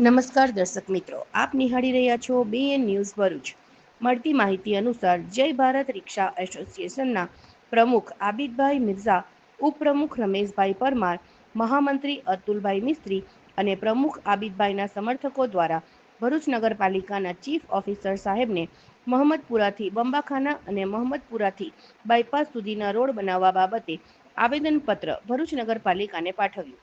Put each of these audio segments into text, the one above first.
નમસ્કાર દર્શક મિત્રો, આપ નિહાળી રહ્યા છો બીએન ન્યૂઝ ભરૂચ. મળતી માહિતી અનુસાર જય ભારત રિક્ષા એસોસિએશનના પ્રમુખ આબિદભાઈ મિર્ઝા, ઉપપ્રમુખ રમેશભાઈ પરમાર, મહામંત્રી અતુલભાઈ મિસ્ત્રી અને પ્રમુખ આબિદભાઈના સમર્થકો દ્વારા ભરૂચ નગરપાલિકાના ચીફ ઓફિસર સાહેબને મહમ્મદપુરાથી બંબાખાના અને મહમ્મદપુરાથી બાયપાસ સુધીના રોડ બનાવવા બાબતે આવેદનપત્ર ભરૂચ નગરપાલિકાને પાઠવ્યું.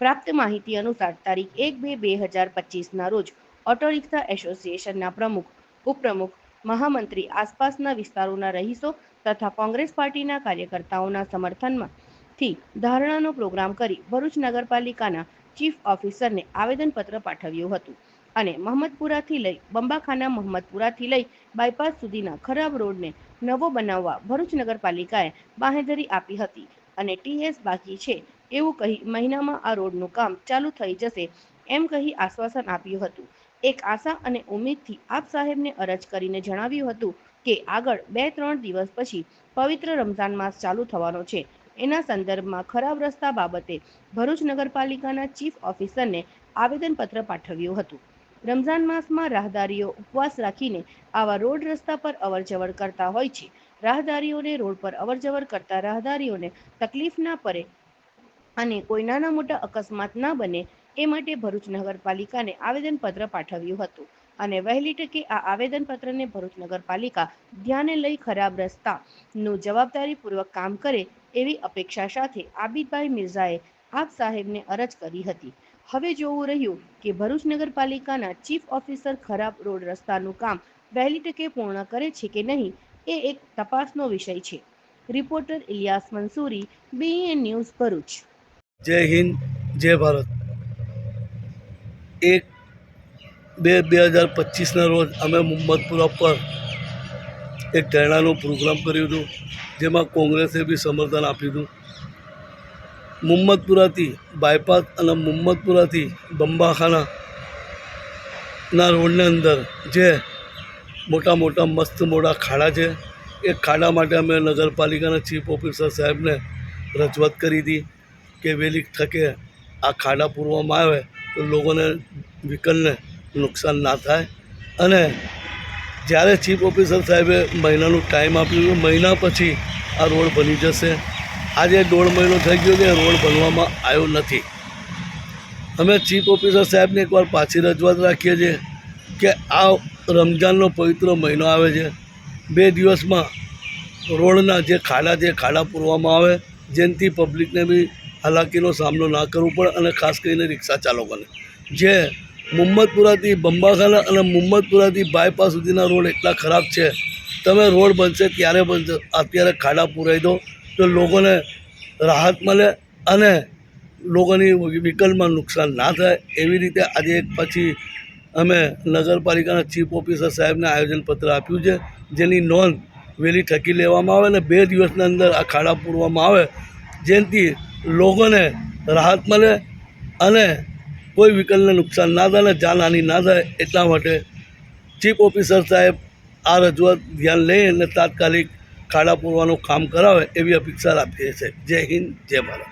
પ્રાપ્ત માહિતી અનુસાર તારીખ એક બે બે હજાર પચીસના રોજ ઓટો રિક્ષા એસોસિએશનના પ્રમુખ, ઉપપ્રમુખ, મહામંત્રી આસપાસના વિસ્તારોના રહીશો તથા કોંગ્રેસ પાર્ટીના કાર્યકર્તાઓના સમર્થનમાં થી ધારણાનો પ્રોગ્રામ કરી ભરૂચ નગરપાલિકાના ચીફ ઓફિસરને આવેદનપત્ર પાઠવ્યું હતું અને મહમ્મદપુરાથી લઈ બંબાખાના મહમ્મદપુરાથી લઈ બાયપાસ સુધીના ખરાબ રોડને નવો બનાવવા ભરૂચ નગરપાલિકાએ બાંહેધરી આપી હતી અને ટીએસ બાકી છે એવું કહી મહિનામાં આ રોડનું કામ ચાલુ થઈ જશે એમ કહી આશ્વાસન આપ્યું હતું. એક આશા અને ઉમેદથી આપ સાહેબને અરજ કરીને જણાવ્યું હતું કે આગળ બે ત્રણ દિવસ પછી પવિત્ર રમઝાન માસ ચાલુ થવાનો છે. એના સંદર્ભમાં ખરાબ રસ્તા બાબતે ભરૂચ નગરપાલિકાના ચીફ ઓફિસરને આવેદનપત્ર પાઠવ્યું હતું. રમઝાન માસમાં રાહદારીઓ ઉપવાસ રાખીને આવા રોડ રસ્તા પર અવરજવર કરતા હોય છે. રાહદારીઓને રોડ પર અવરજવર કરતા રાહદારીઓને તકલીફ ના પડે અને કોઈ નાના મોટા અકસ્માત ના બને એ માટે ભરૂચ નગરપાલિકાને આવેદનપત્ર પાઠવ્યું હતું. અને વહેલી તકે આ આવેદનપત્રને ભરૂચ નગરપાલિકા ધ્યાને લઈ ખરાબ રસ્તાનું જવાબદારીપૂર્વક કામ કરે એવી અપેક્ષા સાથે આબિદભાઈ મિર્ઝાએ આપ સાહેબને અરજ કરી હતી. હવે જોવું રહ્યું કે ભરૂચ નગરપાલિકાના ચીફ ઓફિસર ખરાબ રોડ રસ્તાનું કામ વહેલી તકે પૂર્ણ કરે છે કે નહીં એ એક તપાસનો વિષય છે. Reporter Iliyas Mansuri BN news Bharuch. જય હિન્દ, જય ભારત. એક બે બે હજાર પચીસના રોજ અમે મુહમ્મદપુરા પર એક ધરણાનો પ્રોગ્રામ કર્યો હતો, જેમાં કોંગ્રેસે બી સમર્થન આપ્યું હતું. મુહમ્મદપુરાથી બાયપાસ અને મુહમ્મદપુરાથી બંબાખાના રોડની અંદર જે મોટા મોટા મસ્ત મોટા ખાડા છે, એ ખાડા માટે અમે નગરપાલિકાના ચીફ ઓફિસર સાહેબને રજૂઆત કરી હતી. કે વહેલી તકે આ ખાડા પૂરવામાં આવે તો લોકોને વ્હીકલને નુકસાન ના થાય. અને જ્યારે ચીફ ઓફિસર સાહેબે મહિનાનું ટાઈમ આપ્યું મહિના પછી આ રોડ બની જશે. આજે દોઢ મહિનો થઈ ગયો કે રોડ બનવામાં આવ્યો નથી. અમે ચીફ ઓફિસર સાહેબને એકવાર પાછી રજૂઆત રાખીએ છીએ કે આ રમજાનનો પવિત્ર મહિનો આવે છે. બે દિવસમાં રોડના જે ખાડા છે ખાડા પૂરવામાં આવે. જેનાથી પબ્લિકને બી હાલાકીનો સામનો ના કરવો પડે અને ખાસ કરીને રિક્ષા ચાલકોને. જે મુહમ્મદપુરાથી બંબાખાના અને મુહમ્મદપુરાથી બાયપાસ સુધીના રોડ એટલા ખરાબ છે, તમે રોડ બનશે ત્યારે બનશે, અત્યારે ખાડા પૂરાઈ દો, તો લોકોને રાહત મળે અને લોકોની વ્હીકલમાં નુકસાન ના થાય. એવી રીતે આજે એક પછી અમે નગરપાલિકાના ચીફ ઓફિસર સાહેબને આયોજનપત્ર આપ્યું છે, જેની નોંધ વહેલી ઠકી લેવામાં આવે અને બે દિવસના અંદર આ ખાડા પૂરવામાં આવે. જેનાથી લોકોને રાહત મળે અને કોઈ વ્હીકલને નુકસાન ના થાય અને જાનહાનિ ના થાય એટલા માટે ચીફ ઓફિસર સાહેબ આ રજૂઆત ધ્યાન લઈ અને તાત્કાલિક ખાડા પૂરવાનું કામ કરાવે એવી અપેક્ષા રાખીએ છીએ. જય હિન્દ, જય ભારત.